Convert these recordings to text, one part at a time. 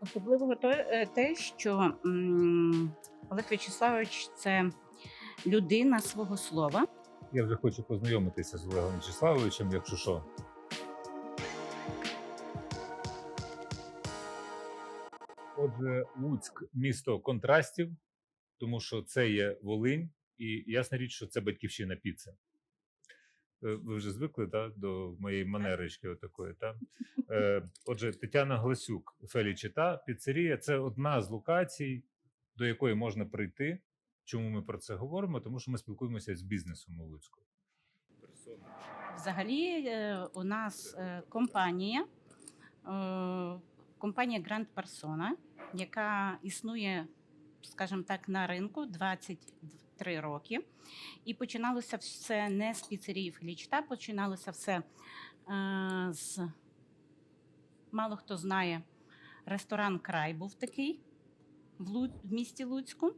Особливого то- е, те, що Олег В'ячеславович це людина свого слова. Я вже хочу познайомитися з Олегом Вячеславовичем, якщо що. Отже, Луцьк місто контрастів, тому що це є Волинь, і ясна річ, що це батьківщина піци. Е, Ви вже звикли да, до моєї манерочки отакої. Та? Е, Отже, Тетяна Гласюк, Фелічита, піцерія це одна з локацій, до якої можна прийти. Чому ми про це говоримо? Тому що ми спілкуємося з бізнесом у Луцьку. Взагалі, е, у нас е, компанія, е, компанія Grand Persona, яка існує, скажімо так, на ринку 23 роки. І починалося все не з піцерії Фелічта, починалося все е, з мало хто знає, ресторан Край був такий в, Лу... в місті Луцьку.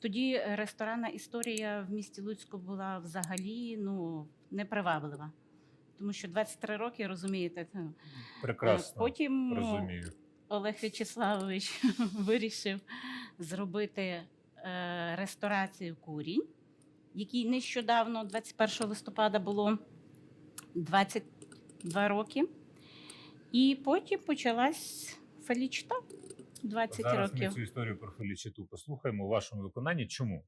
Тоді ресторанна історія в місті Луцьку була взагалі ну, неприваблива. Тому що 23 роки, розумієте, е, Прекрасно потім розумію. Олег В'ячеславович вирішив зробити е, ресторацію курінь, якій нещодавно, 21 листопада, було 22 роки. І потім почалась фелічта 20 Зараз років. ми цю історію про Фелічиту послухаємо у вашому виконанні. Чому?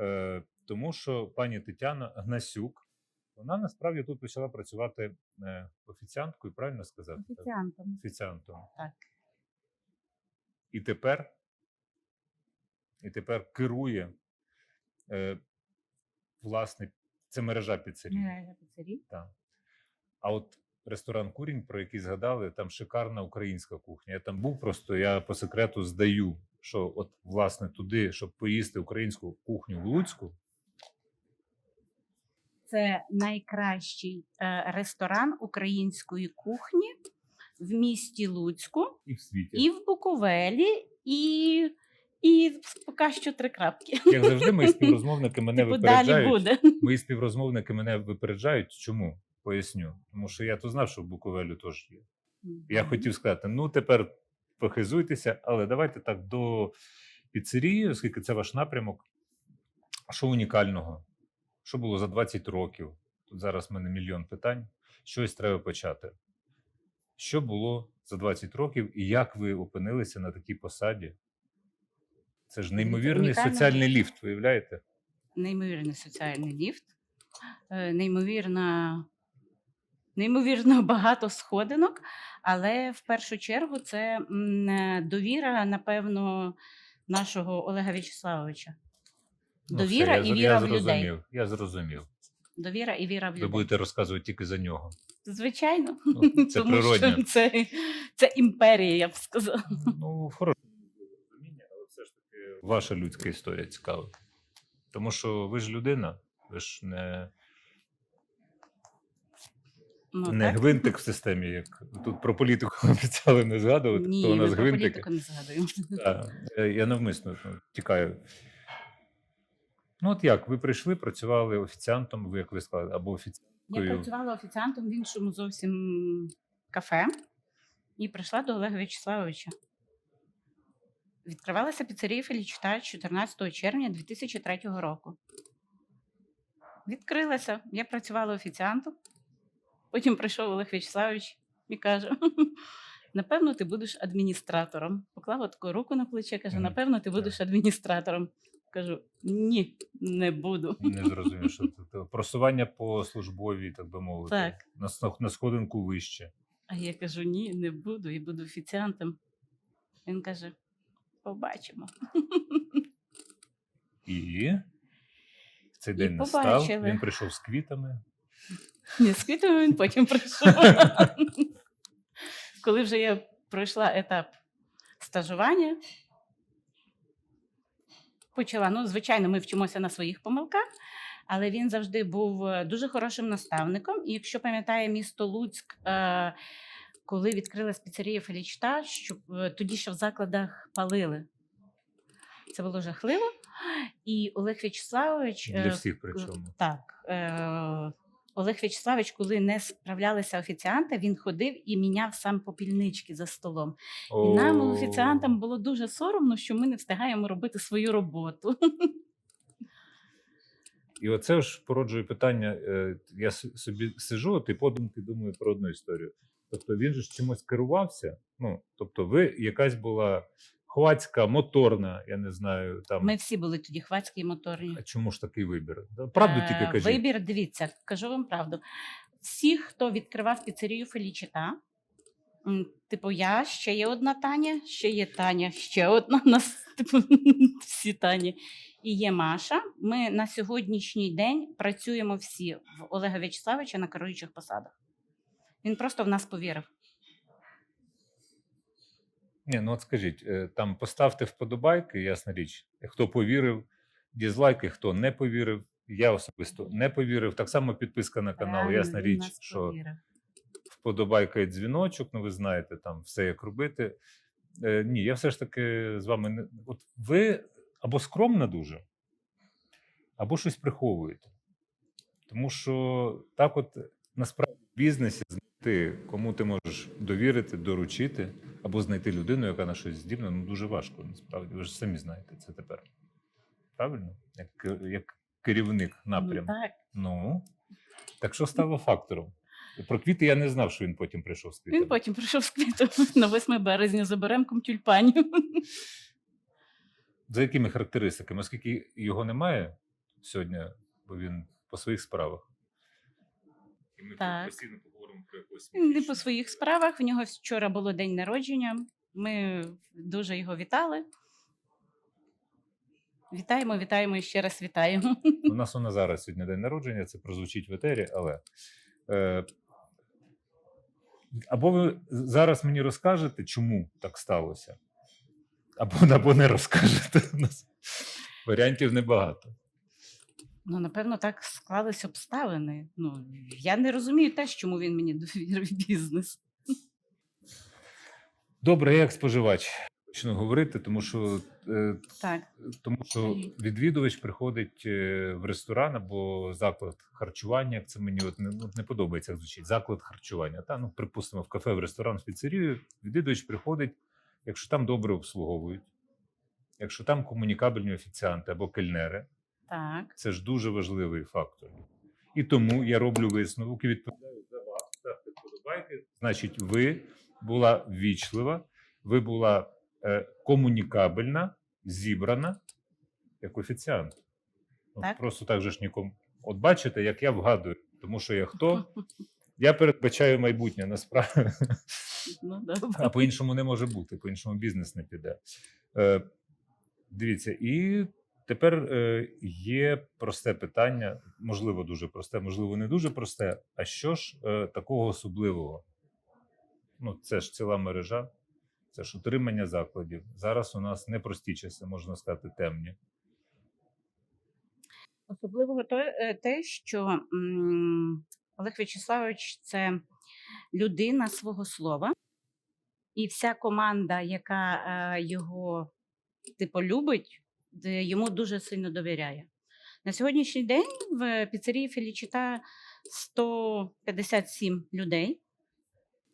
Е, тому що пані Тетяна Гнасюк, вона насправді тут почала працювати е, офіціанткою, правильно сказати? Офіціантом. Офіціантом. Так. І тепер, і тепер керує е, власне, це мережа піцерій. Мережа піцерій. Так. А от ресторан Курінь, про який згадали, там шикарна українська кухня. Я там був просто, я по секрету здаю, що от власне туди, щоб поїсти українську кухню в Луцьку, Це найкращий е, ресторан української кухні в місті Луцьку, і в світі. і в Буковелі, і, і поки що три крапки. Як завжди, мої співрозмовники мене Типу, далі випереджають. буде. Мої співрозмовники мене випереджають. Чому? Поясню. Тому що я то знав, що в Буковелю теж є. Я хотів сказати: ну тепер похизуйтеся, але давайте так до піцерії, оскільки це ваш напрямок. Що унікального? Що було за 20 років? Тут зараз в мене мільйон питань. Щось треба почати. Що було за 20 років і як ви опинилися на такій посаді? Це ж неймовірний унікально. соціальний ліфт, виявляєте? Неймовірний соціальний ліфт, е, неймовірна, неймовірно багато сходинок, але в першу чергу це е, довіра, напевно, нашого Олега В'ячеславовича. Ну, все, я і віра я в людей. зрозумів, Я зрозумів. Довіра і віра в Ви будете розказувати тільки за нього. Звичайно, Ну, це тому природньо. що це, це імперія, я б сказала. Ну, в хорошому розумінні, але все ж таки ваша людська історія цікава. Тому що ви ж людина, ви ж не, Ну, не так? гвинтик в системі, як тут про політику обіцяли не згадувати, Ні, то у ми нас про політику не згадуємо. Е, я навмисно ну, тікаю. Ну, от як, ви прийшли, працювали офіціантом, ви як ви сказали, або Я працювала офіціантом в іншому зовсім кафе і прийшла до Олега В'ячеславовича. Відкривалася піцерія Фелічита 14 червня 2003 року. Відкрилася. Я працювала офіціантом. Потім прийшов Олег В'ячеславович і каже: напевно, ти будеш адміністратором. Поклав таку руку на плече, каже: напевно, ти будеш адміністратором. Кажу: ні, не буду. Не зрозумів, що це просування по службовій, так би мовити, Так. на, на сходинку вище. А я кажу: ні, не буду, і буду офіціантом. Він каже: побачимо. І цей І день настав. побачили. Він прийшов з квітами. Не з квітами він потім прийшов. Коли вже я пройшла етап стажування, почала. Ну, звичайно, ми вчимося на своїх помилках, але він завжди був е, дуже хорошим наставником. І якщо пам'ятає місто Луцьк, е, коли відкрилась піцерія Фелічта, що е, тоді ще в закладах палили. Це було жахливо. І Олег В'ячеславович Для е, всіх причому. так. Е, Олег В'ячеславович, коли не справлялися офіціанти, він ходив і міняв сам попільнички за столом. І нам, офіціантам, було дуже соромно, що ми не встигаємо робити свою роботу. І оце ж породжує питання. Я собі сижу, і подумки думаю про одну історію. Тобто він же ж чимось керувався. Ну, тобто, ви якась була хвацька, моторна, я не знаю, там. Ми всі були тоді хвацькі і моторні. А чому ж такий вибір? Правду тільки Е, кажіть. Вибір, дивіться, кажу вам правду. Всі, хто відкривав піцерію Фелічита, типу, я, ще є одна Таня, ще є Таня, ще одна у нас, типу, всі Тані. І є Маша. Ми на сьогоднішній день працюємо всі в Олега В'ячеславовича на керуючих посадах. Він просто в нас повірив. Ні, ну от скажіть, е, там поставте вподобайки, ясна річ, хто повірив, дізлайки, хто не повірив. Я особисто не повірив. Так само підписка на канал, Правильно, ясна річ, що повірив. вподобайка і дзвіночок, ну ви знаєте, там все як робити. Е, ні, я все ж таки з вами не. От ви або скромна дуже, або щось приховуєте. Тому що так, от насправді в бізнесі знайти, кому ти можеш довірити, доручити, або знайти людину, яка на щось здібна, ну дуже важко. Насправді, ви ж самі знаєте це тепер. Правильно? Як, як керівник Ну, напряму. так. Ну, так що стало фактором? Про квіти я не знав, що він потім прийшов з квітами. Він потім прийшов з квітами на 8 березня за беремком тюльпанів. За якими характеристиками? Оскільки його немає сьогодні, бо він по своїх справах. І ми Так. постійно поговоримо про якусь. Не по своїх справах. В нього вчора було день народження. Ми дуже його вітали. Вітаємо, вітаємо і ще раз вітаємо. У нас у Назара сьогодні день народження, це прозвучить в етері, але. Е, або ви зараз мені розкажете, чому так сталося, або, або не розкажете. У нас варіантів небагато. Ну, напевно, так склались обставини. Ну, я не розумію теж, чому він мені довірив бізнес. Добре, я як споживач почну говорити, тому що, е, Так, тому що відвідувач приходить е, в ресторан або заклад харчування. Як це мені от не, ну, не подобається, як звучить. Заклад харчування. Та ну, припустимо, в кафе, в ресторан, в піцерію. Відвідувач приходить, якщо там добре обслуговують, якщо там комунікабельні офіціанти або кельнери, так. це ж дуже важливий фактор. І тому я роблю висновок і відповідаю за вас. Ставте вподобайки. Значить, ви була ввічлива, ви була е, комунікабельна, зібрана як офіціант. От Так. Просто так же ж нікому. От бачите, як я вгадую, тому що я хто? Я передбачаю майбутнє насправді. Ну, добре. А по-іншому не може бути, по-іншому бізнес не піде. Е, дивіться, і тепер е, є просте питання, можливо, дуже просте, можливо, не дуже просте. А що ж е, такого особливого? Ну, це ж ціла мережа, це ж утримання закладів. Зараз у нас непрості часи, можна сказати, темні. Особливо е, те, що Олег В'ячеславович це людина свого слова, і вся команда, яка його типу любить, де йому дуже сильно довіряє. На сьогоднішній день в піцерії Фелічита 157 людей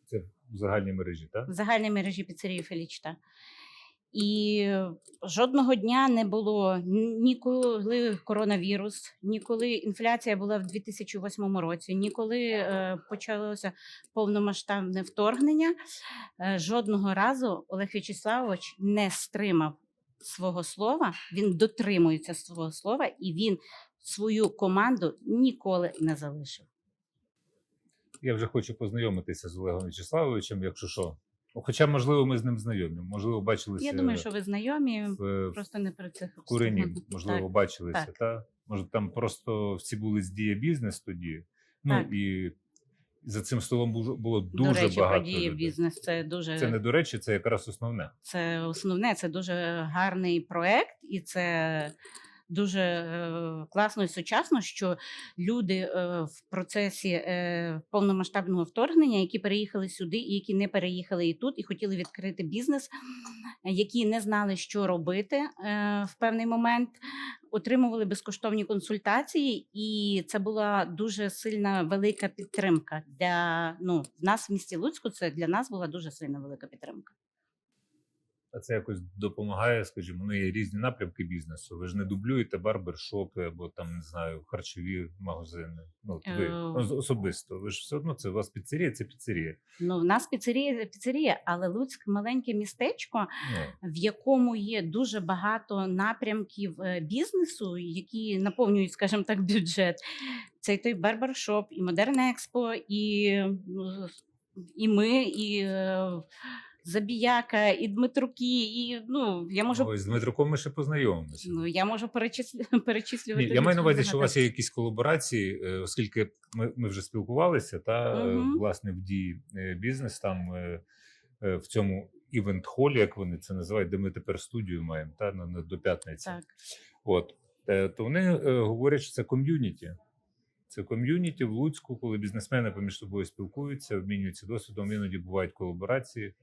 Це в загальній мережі, так? в загальній мережі піцерії Фелічита. І жодного дня не було ні- ніколи коронавірус, ніколи інфляція була в 2008 році, ніколи е, почалося повномасштабне вторгнення. Е, жодного разу Олег В'ячеславович не стримав свого слова, він дотримується свого слова і він свою команду ніколи не залишив. Я вже хочу познайомитися з Олегом Вячеславовичем, якщо що. Ну, Хоча, можливо, ми з ним знайомі. Можливо, бачилися Я думаю, що ви знайомі, в, просто не про цих Курені, Так. можливо, бачилися, так. та? Може, там просто всі були з дія бізнес тоді. Ну Так. і за цим столом було, було До дуже речі, багато. події людей. бізнес це дуже Це не до речі, це якраз основне. це основне, це дуже гарний проект, і це дуже е, класно і сучасно, що люди е, в процесі е, повномасштабного вторгнення, які переїхали сюди, і які не переїхали і тут, і хотіли відкрити бізнес, які не знали, що робити е, в певний момент, отримували безкоштовні консультації, і це була дуже сильна велика підтримка для ну, в нас в місті Луцьку. Це для нас була дуже сильна велика підтримка. А це якось допомагає, скажімо, ну є різні напрямки бізнесу. Ви ж не дублюєте барбершопи або там не знаю харчові магазини. Ну от ви Е. особисто. Ви ж все одно це у вас піцерія, це піцерія. Ну, в нас піцерія піцерія, але Луцьк маленьке містечко, Ну, в якому є дуже багато напрямків е, бізнесу, які наповнюють, скажімо так, бюджет. Це і той барбершоп, і Модерн Експо, і, ну, і ми, і е, Забіяка, і Дмитруки, і ну я можу ось з Дмитруком ми ще познайомимося. ну я можу перечислю, перечислювати. Ні, я маю на увазі, що у вас є якісь колаборації, е, оскільки ми, ми вже спілкувалися, та Мгм. власне в дії е, бізнес там в цьому івент-холі, як вони це називають, де ми тепер студію маємо та на, на до п'ятниці. так. От то вони говорять, що це ком'юніті. Це ком'юніті в Луцьку, коли бізнесмени поміж собою спілкуються, обмінюються досвідом, іноді бувають колаборації.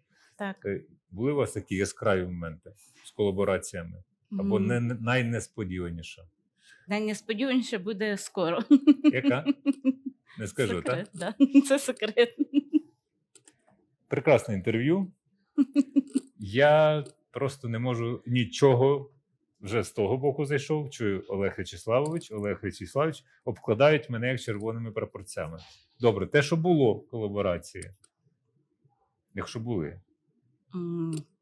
Так. Е, Були у вас такі яскраві моменти з колабораціями, або не, не- найнесподіваніше? Найнесподіваніше буде скоро. Яка? Не скажу, так? да. Це секрет. Прекрасне інтерв'ю. Я просто не можу нічого. Вже з того боку зайшов. Чую Олег Вячеславович, Олег Вячеславович обкладають мене як червоними прапорцями. Добре, те, що було в колаборації, якщо були,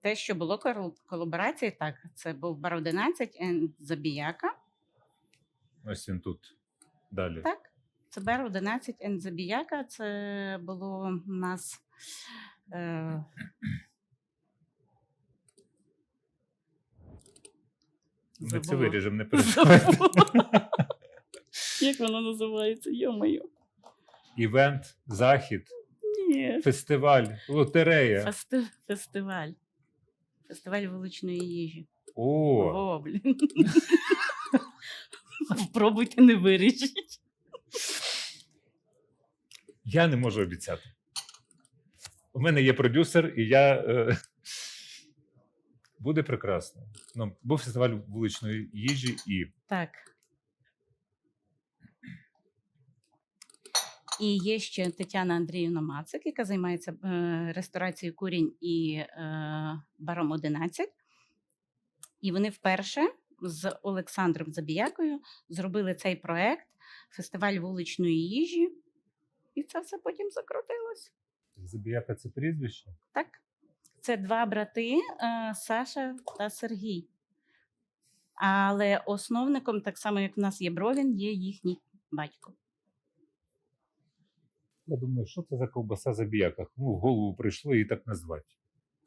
Те, що було кол- колаборації, так, це був бар 11 Забіяка. ось він тут далі. Так, це бар 11 and Забіяка. Це було у нас. Е... Ми це виріжемо, не переживайте. Як воно називається? Йо-моє. Івент, захід, Ні. фестиваль, лотерея. Фести... Фестиваль. Фестиваль вуличної їжі. О, О, блін. Пробуйте не вирішіть. я не можу обіцяти. У мене є продюсер, і я. Е... Буде прекрасно. Ну, був фестиваль вуличної їжі і Так. І є ще Тетяна Андріївна Мацик, яка займається е, ресторацією курінь і е, баром 11. І вони вперше з Олександром Забіякою зробили цей проект фестиваль вуличної їжі. І це все потім закрутилось. Забіяка це прізвище. Так. Це два брати е, Саша та Сергій. Але основником, так само як в нас є Бровін, є їхній батько. Я думаю, що це за ковбаса забіяка? Кому в голову прийшло її так назвати?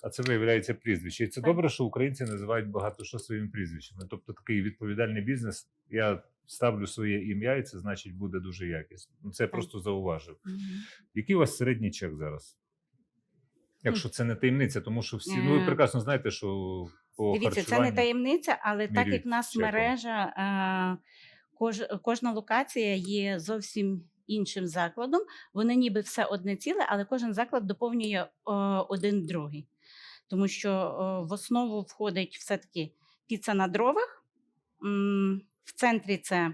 А це виявляється прізвище. І це добре, що українці називають багато що своїми прізвищами. Тобто такий відповідальний бізнес. Я ставлю своє ім'я, і це значить буде дуже якісно. Ну, Це я просто зауважив. Який у вас середній чек зараз? Якщо це не таємниця, тому що всі, ну ви прекрасно знаєте, що по Дивіться, це не таємниця, але так як в нас чеком. мережа, е, кож, кожна локація є зовсім іншим закладом. Вони ніби все одне ціле, але кожен заклад доповнює е, один другий. Тому що е, в основу входить все-таки піца на дровах. В центрі це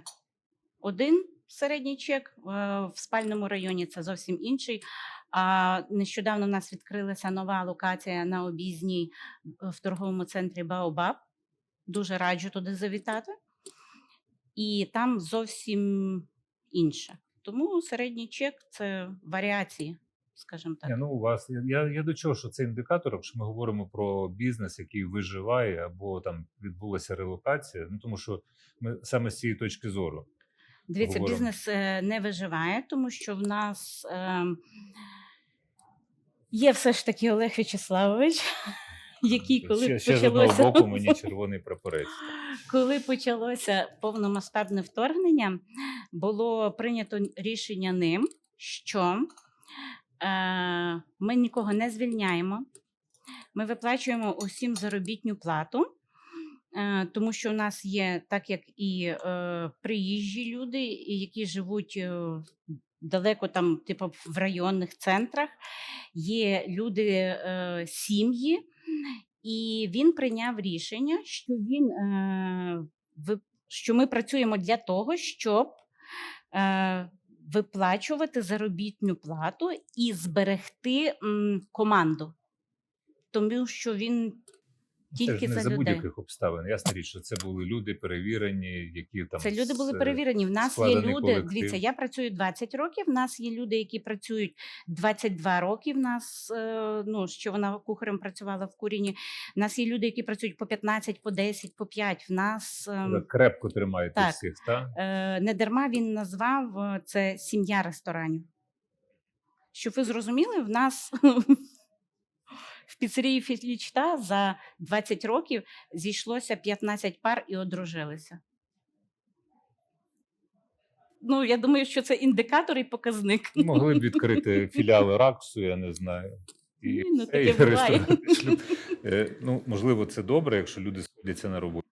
один середній чек, е, в спальному районі це зовсім інший. А нещодавно в нас відкрилася нова локація на обізній в торговому центрі Баобаб. Дуже раджу туди завітати. І там зовсім інше. Тому середній чек це варіації, скажімо так. Ні, ну у вас я, я, я до чого, що це індикатор, якщо ми говоримо про бізнес, який виживає, або там відбулася релокація. Ну тому що ми саме з цієї точки зору. Дивіться, говоримо. бізнес е, не виживає, тому що в нас е, є все ж таки Олег Вячеславович, який коли ще, ще з одного почалося боку мені червоний прапорець. Коли почалося повномасштабне вторгнення, було прийнято рішення ним, що е, ми нікого не звільняємо, ми виплачуємо усім заробітню плату, е, тому що у нас є, так як і е, приїжджі люди, які живуть е, далеко там, типу, в районних центрах, є люди, е, сім'ї, і він прийняв рішення, що він е, що ми працюємо для того, щоб е, виплачувати заробітну плату і зберегти команду. Тому що він Це тільки ж не за будь-яких обставин. Ясна річ, що це були люди перевірені, які там Це люди були перевірені. В нас є люди. колектив. Дивіться, я працюю 20 років. В нас є люди, які працюють 22 роки. В нас е, ну що вона кухарем працювала в куріні. В нас є люди, які працюють по 15, по 10, по 5. В нас ем, крепко тримаєте так. всіх, так? Е, не дарма він назвав е, це сім'я ресторанів. Щоб ви зрозуміли, в нас в піцерії Філічта за 20 років зійшлося 15 пар і одружилися. Ну, я думаю, що це індикатор і показник. Могли б відкрити філіали Раксу, я не знаю. І, ну, таке і буває. Е, Ну, можливо, це добре, якщо люди сходяться на роботу.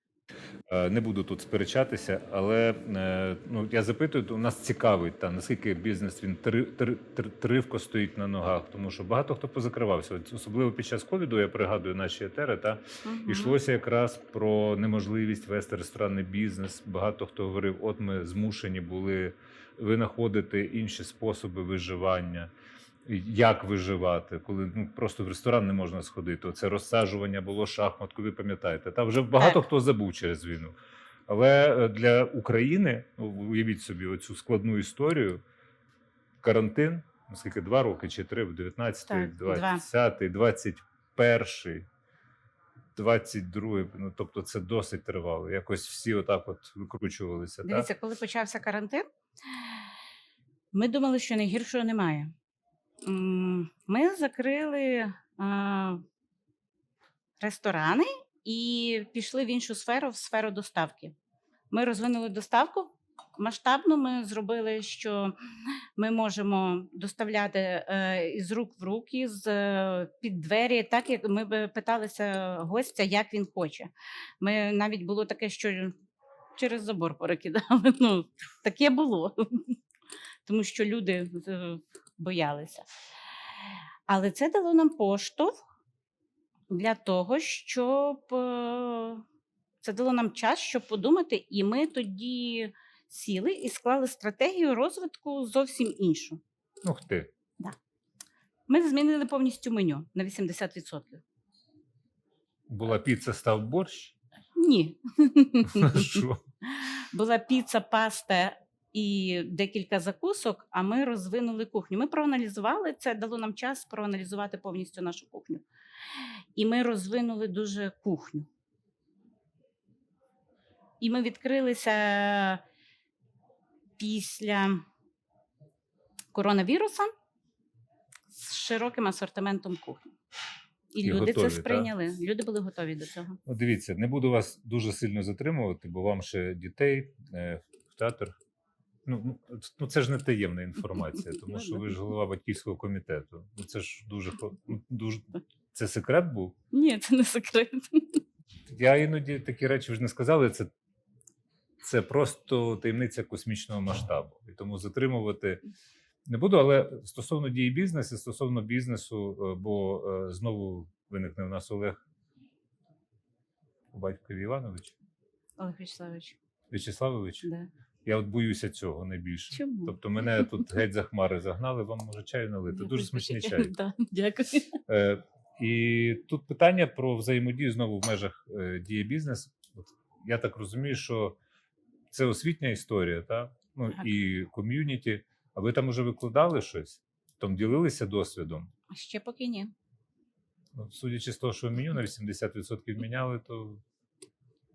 Е, Не буду тут сперечатися, але е, ну, я запитую, то нас цікавить, та, наскільки бізнес він три, три, три, тривко стоїть на ногах, тому що багато хто позакривався. Особливо під час ковіду, я пригадую наші етери, та, Мгм. Йшлося якраз про неможливість вести ресторанний бізнес. Багато хто говорив, от ми змушені були винаходити інші способи виживання. Як виживати, коли ну просто в ресторан не можна сходити? Це розсаджування було шахматку, ви пам'ятаєте. Та вже багато Так. хто забув через війну. Але е, для України, ну, уявіть собі, оцю складну історію, карантин, наскільки два роки чи три, в 19, Так, два. 20, 21, 22, ну тобто це досить тривало. Якось всі отак от викручувалися. Так? Дивіться, коли почався карантин, ми думали, що найгіршого немає. Ми закрили ресторани і пішли в іншу сферу, в сферу доставки. Ми розвинули доставку. Масштабно ми зробили, що ми можемо доставляти е, із рук в руки, з е, під двері, так як ми би питалися гостя, як він хоче. Ми навіть було таке, що через забор перекидали. Ну, таке було, тому що люди боялися. Але це дало нам поштовх для того, щоб е, це дало нам час, щоб подумати, і ми тоді сіли і склали стратегію розвитку зовсім іншу. Ух ти. Ми змінили повністю меню на 80%. Була піца, став борщ. Ні. Що? була піца, паста і декілька закусок, а ми розвинули кухню. Ми проаналізували це, дало нам час проаналізувати повністю нашу кухню. І ми розвинули дуже кухню. І ми відкрилися після коронавіруса з широким асортиментом кухні. І, І люди готові, це так? сприйняли. Люди були готові до цього. Ну, дивіться, не буду вас дуже сильно затримувати, бо вам ще дітей е, в театр. Ну, ну, ну, це ж не таємна інформація, тому що ви ж голова батьківського комітету. Ну, це ж дуже, ну, дуже... Це секрет був. Ні, це не секрет. Я іноді такі речі вже не сказали. Це, це просто таємниця космічного масштабу. І тому затримувати не буду. Але стосовно дії бізнесу, стосовно бізнесу, е, бо е, знову виникне в нас Олег Батькові Іванович. Олег Вячеславович, В'ячеславович, да. Я от боюся цього найбільше. Чому? Тобто мене тут геть за хмари загнали, вам може чаю налити. Дуже смачний чай. Дякую. Е, і тут питання про взаємодію знову в межах е, дії бізнес. Я так розумію, що це освітня історія, та? Ну, Так. і ком'юніті. А ви там уже викладали щось? Там ділилися досвідом? А Ще поки ні. Ну, судячи з того, що меню на 80% міняли, то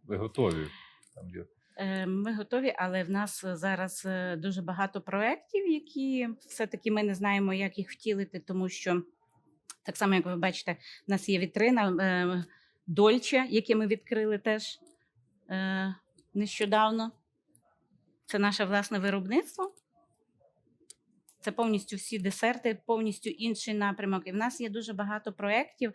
ви готові там діл- Е, Ми готові, але в нас е, зараз е, дуже багато проєктів, які все-таки ми не знаємо, як їх втілити, тому що так само, як ви бачите, в нас є вітрина е, Дольче, яке ми відкрили теж е, нещодавно. Це наше власне виробництво. Це повністю всі десерти, повністю інший напрямок. І в нас є дуже багато проєктів,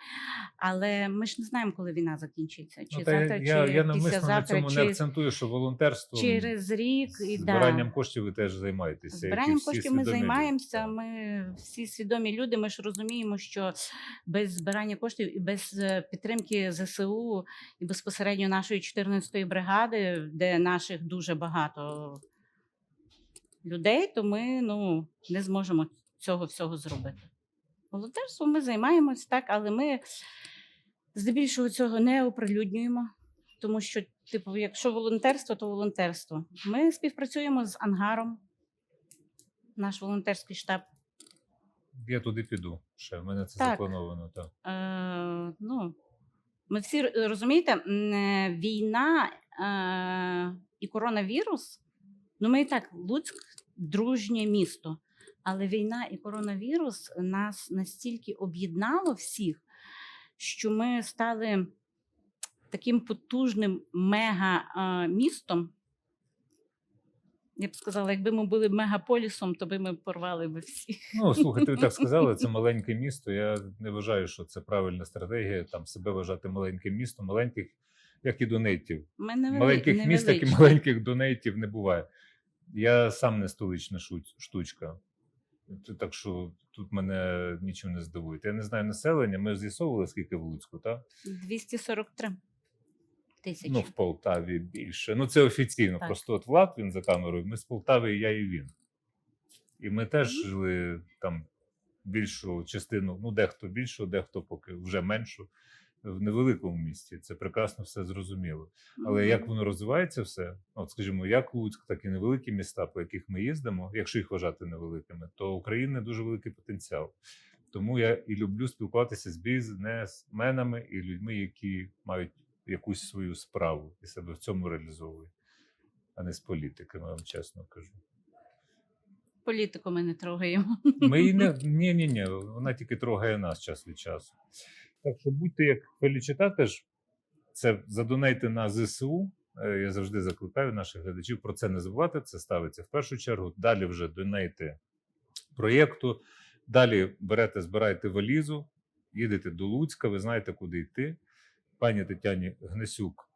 але ми ж не знаємо, коли війна закінчиться. Чи Ну, завтра, я, чи я навмисно на цьому чи не акцентую, що волонтерством через рік. І, збиранням да. коштів ви теж займаєтеся. Збиранням коштів ми люди. займаємося. Ми всі свідомі люди. Ми ж розуміємо, що без збирання коштів і без е, підтримки ЗСУ і безпосередньо нашої 14-ї бригади, де наших дуже багато людей, то ми ну, не зможемо цього всього зробити. Волонтерством ми займаємось так, але ми здебільшого цього не оприлюднюємо. Тому що, типу, якщо волонтерство, то волонтерство. Ми співпрацюємо з ангаром, наш волонтерський штаб. Я туди піду. Ще в мене це Так. заплановано. Так. Е, ну, ми всі розумієте, війна е, і коронавірус. Ну, ми і так Луцьк дружнє місто. Але війна і коронавірус нас настільки об'єднало всіх, що ми стали таким потужним мега е, містом. Я б сказала, якби ми були мегаполісом, то би ми порвали би всіх. Ну, слухайте, ви так сказали, це маленьке місто. Я не вважаю, що це правильна стратегія. Там себе вважати маленьким містом, маленьких, як і донейтів. Ми невели- Маленьких міст, так і маленьких донейтів не буває. Я сам не столична штучка. Так що тут мене нічим не здивує. Я не знаю населення. Ми з'ясовували, скільки в Луцьку, так? 243 тисячі. Ну, в Полтаві більше. Ну, це офіційно. Так. Просто от Влад він за камерою. Ми з Полтави, я і він. І ми теж жили там більшу частину, ну, дехто більшу, дехто поки вже меншу, в невеликому місті. Це прекрасно все зрозуміло. Але як воно розвивається все, от скажімо, як Луцьк, так і невеликі міста, по яких ми їздимо, якщо їх вважати невеликими, то у України дуже великий потенціал. Тому я і люблю спілкуватися з бізнесменами і людьми, які мають якусь свою справу і себе в цьому реалізовують, а не з політиками, я вам чесно кажу. Політику ми не трогаємо. Ми її не ні, ні, ні, вона тільки трогає нас час від часу. Так що будьте як Фелічита теж це задонейте на ЗСУ. Е, Я завжди закликаю наших глядачів про це не забувати. Це ставиться в першу чергу. Далі вже донейте проєкту. Далі берете, збираєте валізу, їдете до Луцька, ви знаєте, куди йти. Пані Тетяні Гнесюк,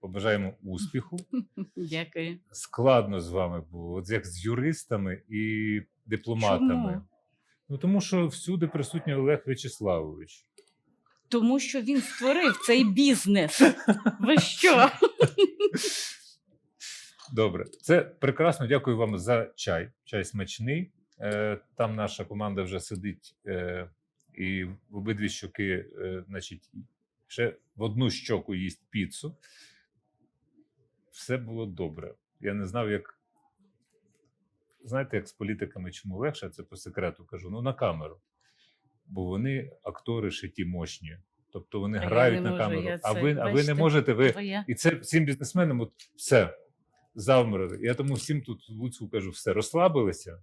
побажаємо успіху. Дякую. Складно з вами було, от як з юристами і дипломатами. Чому? Ну тому що всюди присутній Олег В'ячеславович. Тому що він створив цей бізнес. Ви що? Добре, це прекрасно. Дякую вам за чай. Чай смачний. Е, Там наша команда вже сидить е, і в обидві щоки, е, значить, ще в одну щоку їсть піцу. Все було добре. Я не знав, як. Знаєте, як з політиками чому легше, це по секрету кажу. Ну, на камеру. Бо вони актори шиті мощні. Тобто вони А грають на можу, камеру. а ви, а ви не можете. Ви, Твоя. і це всім бізнесменам от все завмерли. Я тому всім тут в Луцьку кажу: все, розслабилися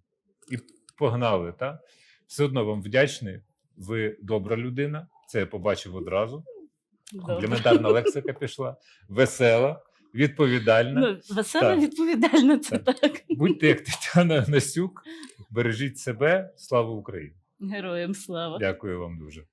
і погнали. Та? Все одно вам вдячний. Ви добра людина. Це я побачив одразу. Добре. Компліментарна лексика пішла, весела, відповідальна. Ну, весела Так. відповідальна, це так. Будьте як Тетяна Насюк, бережіть себе. Слава Україні! Героям слава. Дякую вам дуже.